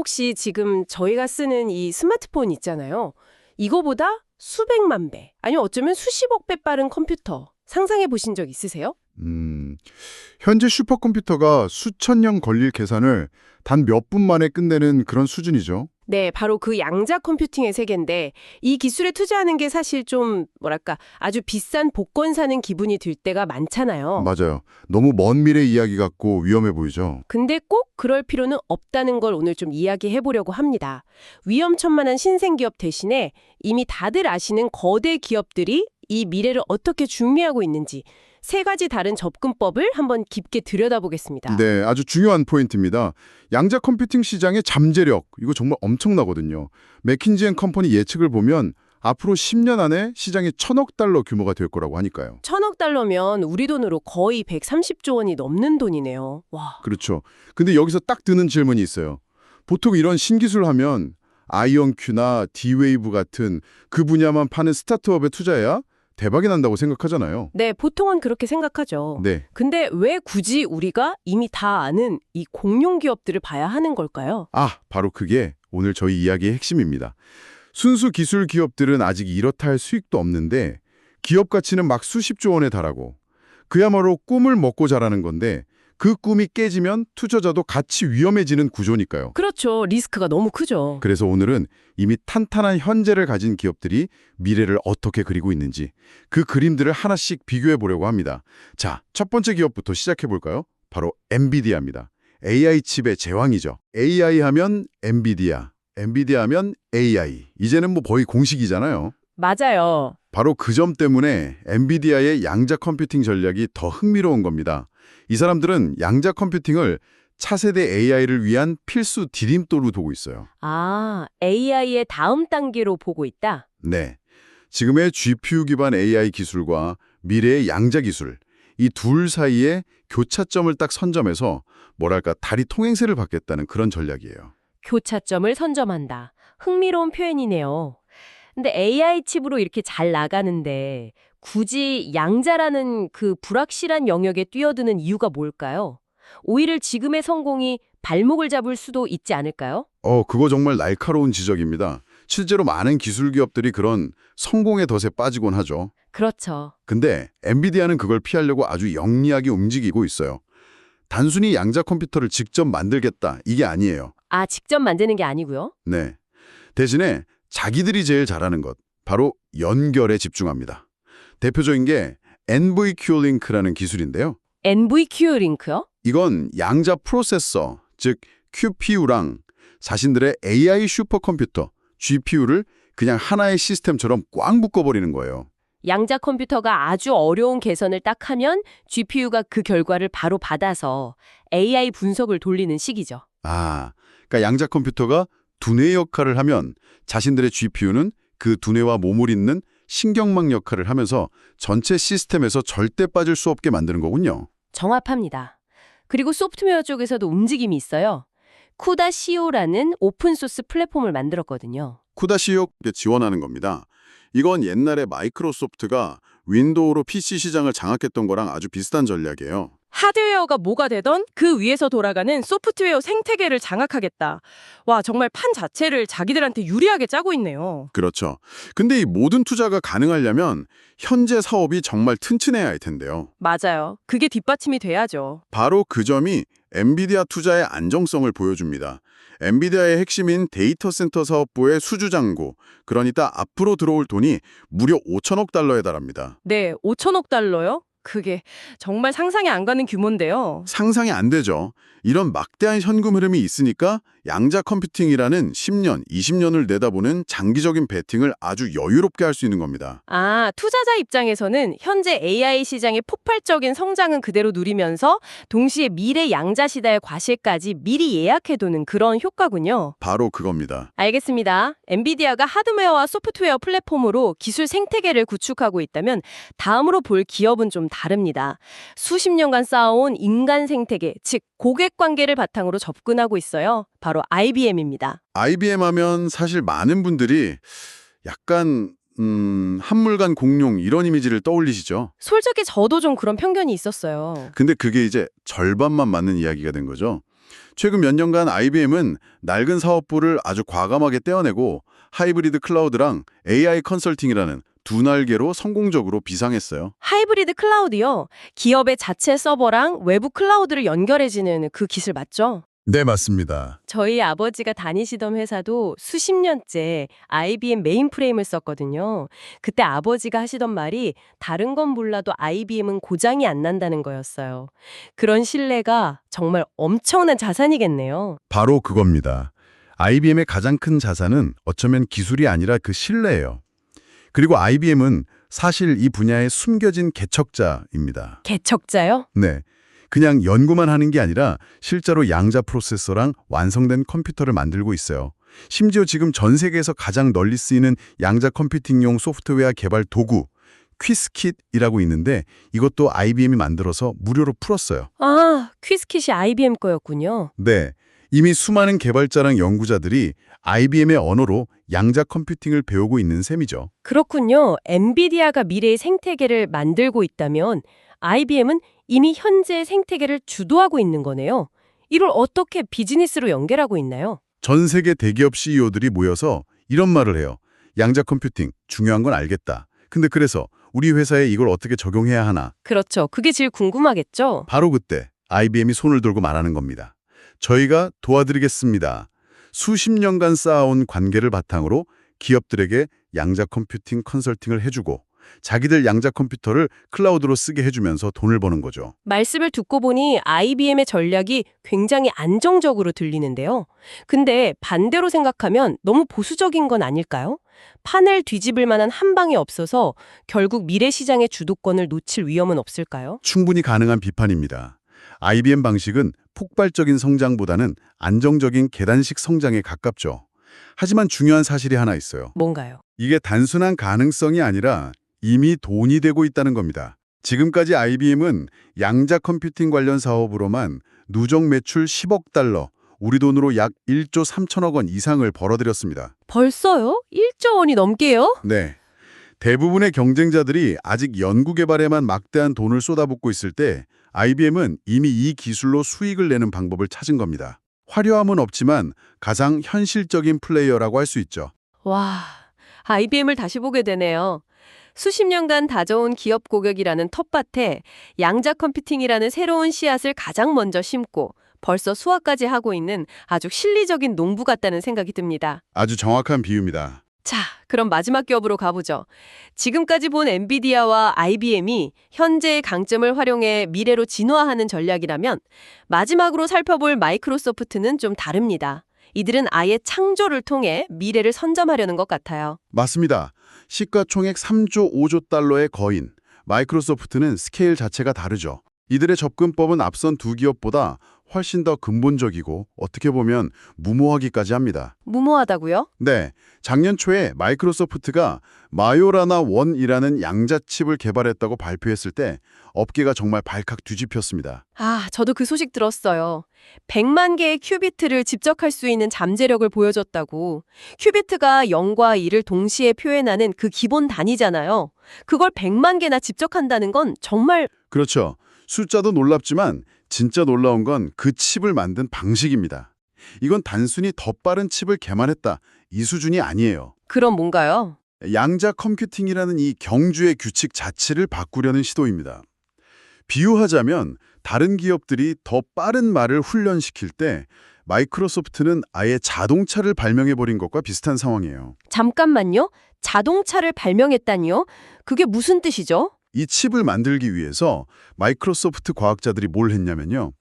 혹시 지금 저희가 쓰는 이 스마트폰 있잖아요. 이거보다 수백만 배, 아니면 어쩌면 수십억 배 빠른 컴퓨터 상상해 보신 적 있으세요? 음, 현재 슈퍼컴퓨터가 수천 년 걸릴 계산을 단 몇 분 만에 끝내는 그런 수준이죠. 네, 바로 그 양자 컴퓨팅의 세계인데 이 기술에 투자하는 게 사실 좀 뭐랄까 아주 비싼 복권 사는 기분이 들 때가 많잖아요. 맞아요. 너무 먼 미래 이야기 같고 위험해 보이죠. 근데 꼭 그럴 필요는 없다는 걸 오늘 좀 이야기해 보려고 합니다. 위험천만한 신생 기업 대신에 이미 다들 아시는 거대 기업들이 이 미래를 어떻게 준비하고 있는지 세 가지 다른 접근법을 한번 깊게 들여다보겠습니다. 네, 아주 중요한 포인트입니다. 양자 컴퓨팅 시장의 잠재력, 이거 정말 엄청나거든요. 맥킨지 앤 컴퍼니 예측을 보면 앞으로 10년 안에 시장이 천억 달러 규모가 될 거라고 하니까요. 천억 달러면 우리 돈으로 거의 130조 원이 넘는 돈이네요. 와. 그렇죠. 근데 여기서 딱 드는 질문이 있어요. 보통 이런 신기술 하면 아이언큐나 디웨이브 같은 그 분야만 파는 스타트업에 투자해야 대박이 난다고 생각하잖아요. 네, 보통은 그렇게 생각하죠. 네. 근데 왜 굳이 우리가 이미 다 아는 이 공룡 기업들을 봐야 하는 걸까요? 아, 바로 그게 오늘 저희 이야기의 핵심입니다. 순수 기술 기업들은 아직 이렇다 할 수익도 없는데 기업 가치는 막 수십조 원에 달하고 그야말로 꿈을 먹고 자라는 건데 그 꿈이 깨지면 투자자도 같이 위험해지는 구조니까요. 그렇죠. 리스크가 너무 크죠. 그래서 오늘은 이미 탄탄한 현재를 가진 기업들이 미래를 어떻게 그리고 있는지 그 그림들을 하나씩 비교해 보려고 합니다. 자, 첫 번째 기업부터 시작해 볼까요? 바로 엔비디아입니다. AI 칩의 제왕이죠. AI 하면 엔비디아, 엔비디아 하면 AI. 이제는 뭐 거의 공식이잖아요. 맞아요. 바로 그 점 때문에 엔비디아의 양자 컴퓨팅 전략이 더 흥미로운 겁니다. 이 사람들은 양자 컴퓨팅을 차세대 AI를 위한 필수 디딤돌로 두고 있어요. 아, AI의 다음 단계로 보고 있다? 네. 지금의 GPU 기반 AI 기술과 미래의 양자 기술, 이 둘 사이에 교차점을 딱 선점해서 뭐랄까 다리 통행세를 받겠다는 그런 전략이에요. 교차점을 선점한다. 흥미로운 표현이네요. 근데 AI 칩으로 이렇게 잘 나가는데 굳이 양자라는 그 불확실한 영역에 뛰어드는 이유가 뭘까요? 오히려 지금의 성공이 발목을 잡을 수도 있지 않을까요? 어, 그거 정말 날카로운 지적입니다. 실제로 많은 기술 기업들이 그런 성공의 덫에 빠지곤 하죠. 그렇죠. 근데 엔비디아는 그걸 피하려고 아주 영리하게 움직이고 있어요. 단순히 양자 컴퓨터를 직접 만들겠다 이게 아니에요. 아, 직접 만드는 게 아니고요. 네. 대신에 자기들이 제일 잘하는 것, 바로 연결에 집중합니다. 대표적인 게 NVQ 링크라는 기술인데요. NVQ 링크요? 이건 양자 프로세서, 즉 QPU랑 자신들의 AI 슈퍼컴퓨터, GPU를 그냥 하나의 시스템처럼 꽉 묶어버리는 거예요. 양자 컴퓨터가 아주 어려운 개선을 딱 하면 GPU가 그 결과를 바로 받아서 AI 분석을 돌리는 식이죠. 아, 그러니까 양자 컴퓨터가 두뇌 역할을 하면 자신들의 GPU는 그 두뇌와 몸을 잇는 신경망 역할을 하면서 전체 시스템에서 절대 빠질 수 없게 만드는 거군요. 정확합니다. 그리고 소프트웨어 쪽에서도 움직임이 있어요. 쿠다CO라는 오픈소스 플랫폼을 만들었거든요. 쿠다시오 지원하는 겁니다. 이건 옛날에 마이크로소프트가 윈도우로 PC 시장을 장악했던 거랑 아주 비슷한 전략이에요. 하드웨어가 뭐가 되던 그 위에서 돌아가는 소프트웨어 생태계를 장악하겠다. 와, 정말 판 자체를 자기들한테 유리하게 짜고 있네요. 그렇죠. 근데 이 모든 투자가 가능하려면 현재 사업이 정말 튼튼해야 할 텐데요. 맞아요. 그게 뒷받침이 돼야죠. 바로 그 점이 엔비디아 투자의 안정성을 보여줍니다. 엔비디아의 핵심인 데이터 센터 사업부의 수주장고, 그러니까 앞으로 들어올 돈이 무려 5천억 달러에 달합니다. 네, 5천억 달러요? 그게 정말 상상이 안 가는 규모인데요. 상상이 안 되죠. 이런 막대한 현금 흐름이 있으니까 양자 컴퓨팅이라는 10년, 20년을 내다보는 장기적인 베팅을 아주 여유롭게 할 수 있는 겁니다. 아, 투자자 입장에서는 현재 AI 시장의 폭발적인 성장은 그대로 누리면서 동시에 미래 양자 시대의 과실까지 미리 예약해두는 그런 효과군요. 바로 그겁니다. 알겠습니다. 엔비디아가 하드웨어와 소프트웨어 플랫폼으로 기술 생태계를 구축하고 있다면 다음으로 볼 기업은 좀 다릅니다. 수십 년간 쌓아온 인간 생태계, 즉 고객 관계를 바탕으로 접근하고 있어요. 바로 IBM입니다. IBM 하면 사실 많은 분들이 약간 음, 한물간 공룡 이런 이미지를 떠올리시죠. 솔직히 저도 좀 그런 편견이 있었어요. 근데 그게 이제 절반만 맞는 이야기가 된 거죠. 최근 몇 년간 IBM은 낡은 사업부를 아주 과감하게 떼어내고 하이브리드 클라우드랑 AI 컨설팅이라는 두 날개로 성공적으로 비상했어요. 하이브리드 클라우드요. 기업의 자체 서버랑 외부 클라우드를 연결해지는 그 기술 맞죠? 네, 맞습니다. 저희 아버지가 다니시던 회사도 수십 년째 IBM 메인프레임을 썼거든요. 그때 아버지가 하시던 말이 다른 건 몰라도 IBM은 고장이 안 난다는 거였어요. 그런 신뢰가 정말 엄청난 자산이겠네요. 바로 그겁니다. IBM의 가장 큰 자산은 어쩌면 기술이 아니라 그 신뢰예요. 그리고 IBM은 사실 이 분야의 숨겨진 개척자입니다. 개척자요? 네. 그냥 연구만 하는 게 아니라 실제로 양자 프로세서랑 완성된 컴퓨터를 만들고 있어요. 심지어 지금 전 세계에서 가장 널리 쓰이는 양자 컴퓨팅용 소프트웨어 개발 도구 퀴스킷이라고 있는데 이것도 IBM이 만들어서 무료로 풀었어요. 아, 퀴즈킷이 IBM 거였군요. 네. 이미 수많은 개발자랑 연구자들이 IBM의 언어로 양자 컴퓨팅을 배우고 있는 셈이죠. 그렇군요. 엔비디아가 미래의 생태계를 만들고 있다면 IBM은 이미 현재 생태계를 주도하고 있는 거네요. 이걸 어떻게 비즈니스로 연결하고 있나요? 전 세계 대기업 CEO들이 모여서 이런 말을 해요. 양자 컴퓨팅 중요한 건 알겠다. 근데 그래서 우리 회사에 이걸 어떻게 적용해야 하나? 그렇죠. 그게 제일 궁금하겠죠. 바로 그때 IBM이 손을 들고 말하는 겁니다. 저희가 도와드리겠습니다. 수십 년간 쌓아온 관계를 바탕으로 기업들에게 양자 컴퓨팅 컨설팅을 해주고 자기들 양자 컴퓨터를 클라우드로 쓰게 해주면서 돈을 버는 거죠. 말씀을 듣고 보니 IBM의 전략이 굉장히 안정적으로 들리는데요. 근데 반대로 생각하면 너무 보수적인 건 아닐까요? 판을 뒤집을 만한 한 방이 없어서 결국 미래 시장의 주도권을 놓칠 위험은 없을까요? 충분히 가능한 비판입니다. IBM 방식은 폭발적인 성장보다는 안정적인 계단식 성장에 가깝죠. 하지만 중요한 사실이 하나 있어요. 뭔가요? 이게 단순한 가능성이 아니라 이미 돈이 되고 있다는 겁니다. 지금까지 IBM은 양자 컴퓨팅 관련 사업으로만 누적 매출 10억 달러, 우리 돈으로 약 1조 3천억 원 이상을 벌어들였습니다. 벌써요? 1조 원이 넘게요? 네. 대부분의 경쟁자들이 아직 연구 개발에만 막대한 돈을 쏟아붓고 있을 때 IBM은 이미 이 기술로 수익을 내는 방법을 찾은 겁니다. 화려함은 없지만 가장 현실적인 플레이어라고 할 수 있죠. 와, IBM을 다시 보게 되네요. 수십 년간 다져온 기업 고객이라는 텃밭에 양자 컴퓨팅이라는 새로운 씨앗을 가장 먼저 심고 벌써 수확까지 하고 있는 아주 실리적인 농부 같다는 생각이 듭니다. 아주 정확한 비유입니다. 자, 그럼 마지막 기업으로 가보죠. 지금까지 본 엔비디아와 IBM이 현재의 강점을 활용해 미래로 진화하는 전략이라면 마지막으로 살펴볼 마이크로소프트는 좀 다릅니다. 이들은 아예 창조를 통해 미래를 선점하려는 것 같아요. 맞습니다. 시가총액 3조 5조 달러의 거인. 마이크로소프트는 스케일 자체가 다르죠. 이들의 접근법은 앞선 두 기업보다 훨씬 더 근본적이고 어떻게 보면 무모하기까지 합니다. 무모하다고요? 네, 작년 초에 마이크로소프트가 마요라나 원이라는 양자칩을 개발했다고 발표했을 때 업계가 정말 발칵 뒤집혔습니다. 아, 저도 그 소식 들었어요. 100만 개의 큐비트를 집적할 수 있는 잠재력을 보여줬다고. 큐비트가 0과 2를 동시에 표현하는 그 기본 단위잖아요. 그걸 100만 개나 집적한다는 건 정말 그렇죠. 숫자도 놀랍지만 진짜 놀라운 건 그 칩을 만든 방식입니다. 이건 단순히 더 빠른 칩을 개발했다 이 수준이 아니에요. 그럼 뭔가요? 양자 컴퓨팅이라는 이 경주의 규칙 자체를 바꾸려는 시도입니다. 비유하자면 다른 기업들이 더 빠른 말을 훈련시킬 때 마이크로소프트는 아예 자동차를 발명해버린 것과 비슷한 상황이에요. 잠깐만요. 자동차를 발명했다니요? 그게 무슨 뜻이죠? 이 칩을 만들기 위해서 마이크로소프트 과학자들이 뭘 했냐면요.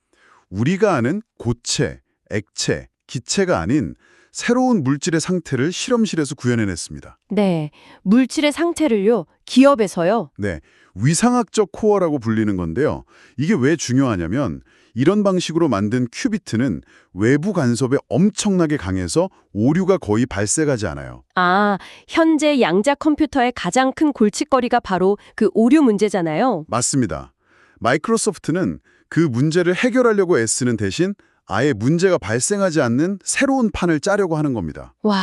우리가 아는 고체, 액체, 기체가 아닌 새로운 물질의 상태를 실험실에서 구현해냈습니다. 네. 물질의 상태를요. 기업에서요. 네, 위상학적 코어라고 불리는 건데요. 이게 왜 중요하냐면 이런 방식으로 만든 큐비트는 외부 간섭에 엄청나게 강해서 오류가 거의 발생하지 않아요. 아, 현재 양자 컴퓨터의 가장 큰 골칫거리가 바로 그 오류 문제잖아요. 맞습니다. 마이크로소프트는 그 문제를 해결하려고 애쓰는 대신 아예 문제가 발생하지 않는 새로운 판을 짜려고 하는 겁니다. 와,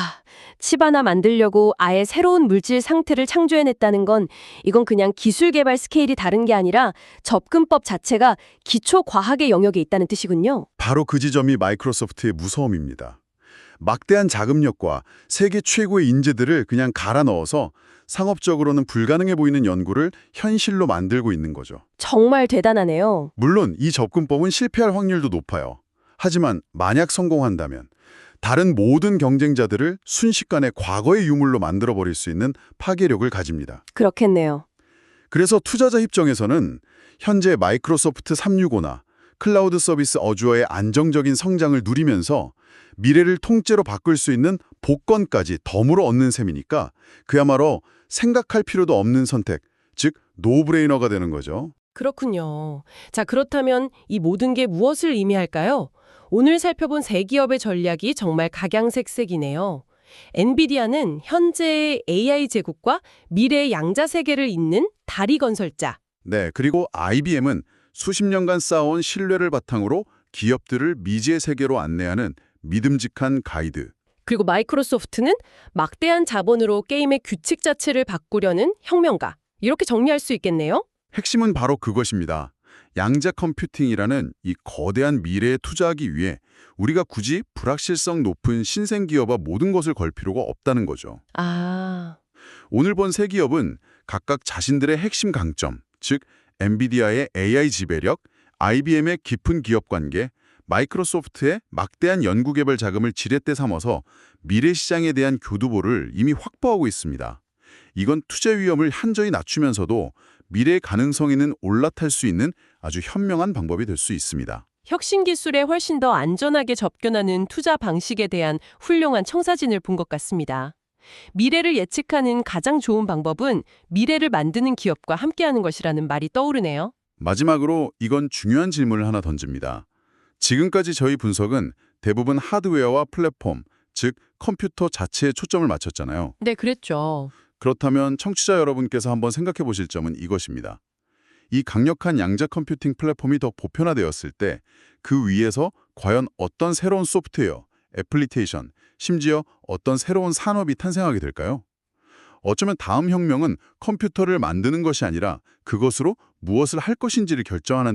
칩 하나 만들려고 아예 새로운 물질 상태를 창조해냈다는 건 이건 그냥 기술 개발 스케일이 다른 게 아니라 접근법 자체가 기초 과학의 영역에 있다는 뜻이군요. 바로 그 지점이 마이크로소프트의 무서움입니다. 막대한 자금력과 세계 최고의 인재들을 그냥 갈아 넣어서 상업적으로는 불가능해 보이는 연구를 현실로 만들고 있는 거죠. 정말 대단하네요. 물론 이 접근법은 실패할 확률도 높아요. 하지만 만약 성공한다면 다른 모든 경쟁자들을 순식간에 과거의 유물로 만들어버릴 수 있는 파괴력을 가집니다. 그렇겠네요. 그래서 투자자 입장에서는 현재 마이크로소프트 365나 클라우드 서비스 어주어의 안정적인 성장을 누리면서 미래를 통째로 바꿀 수 있는 복권까지 덤으로 얻는 셈이니까 그야말로 생각할 필요도 없는 선택, 즉 노브레이너가 되는 거죠. 그렇군요. 자, 그렇다면 이 모든 게 무엇을 의미할까요? 오늘 살펴본 세 기업의 전략이 정말 각양색색이네요. 엔비디아는 현재의 AI 제국과 미래의 양자 세계를 잇는 다리 건설자. 네, 그리고 IBM은 수십 년간 쌓아온 신뢰를 바탕으로 기업들을 미지의 세계로 안내하는 믿음직한 가이드. 그리고 마이크로소프트는 막대한 자본으로 게임의 규칙 자체를 바꾸려는 혁명가. 이렇게 정리할 수 있겠네요. 핵심은 바로 그것입니다. 양자 컴퓨팅이라는 이 거대한 미래에 투자하기 위해 우리가 굳이 불확실성 높은 신생 기업과 모든 것을 걸 필요가 없다는 거죠. 아, 오늘 본 세 기업은 각각 자신들의 핵심 강점, 즉 엔비디아의 AI 지배력, IBM의 깊은 기업 관계, 마이크로소프트의 막대한 연구개발 자금을 지렛대 삼아서 미래 시장에 대한 교두보를 이미 확보하고 있습니다. 이건 투자 위험을 한저히 낮추면서도 미래의 가능성에는 올라탈 수 있는 아주 현명한 방법이 될 수 있습니다. 혁신 기술에 훨씬 더 안전하게 접근하는 투자 방식에 대한 훌륭한 청사진을 본 것 같습니다. 미래를 예측하는 가장 좋은 방법은 미래를 만드는 기업과 함께하는 것이라는 말이 떠오르네요. 마지막으로 이건 중요한 질문을 하나 던집니다. 지금까지 저희 분석은 대부분 하드웨어와 플랫폼, 즉 컴퓨터 자체에 초점을 맞췄잖아요. 네, 그랬죠. 그렇다면 청취자 여러분께서 한번 생각해 보실 점은 이것입니다. 이 강력한 양자 컴퓨팅 플랫폼이 더 보편화되었을 때 그 위에서 과연 어떤 새로운 소프트웨어, 애플리케이션, 심지어 어떤 새로운 산업이 탄생하게 될까요? 어쩌면 다음 혁명은 컴퓨터를 만드는 것이 아니라 그것으로 무엇을 할 것인지를 결정하는 데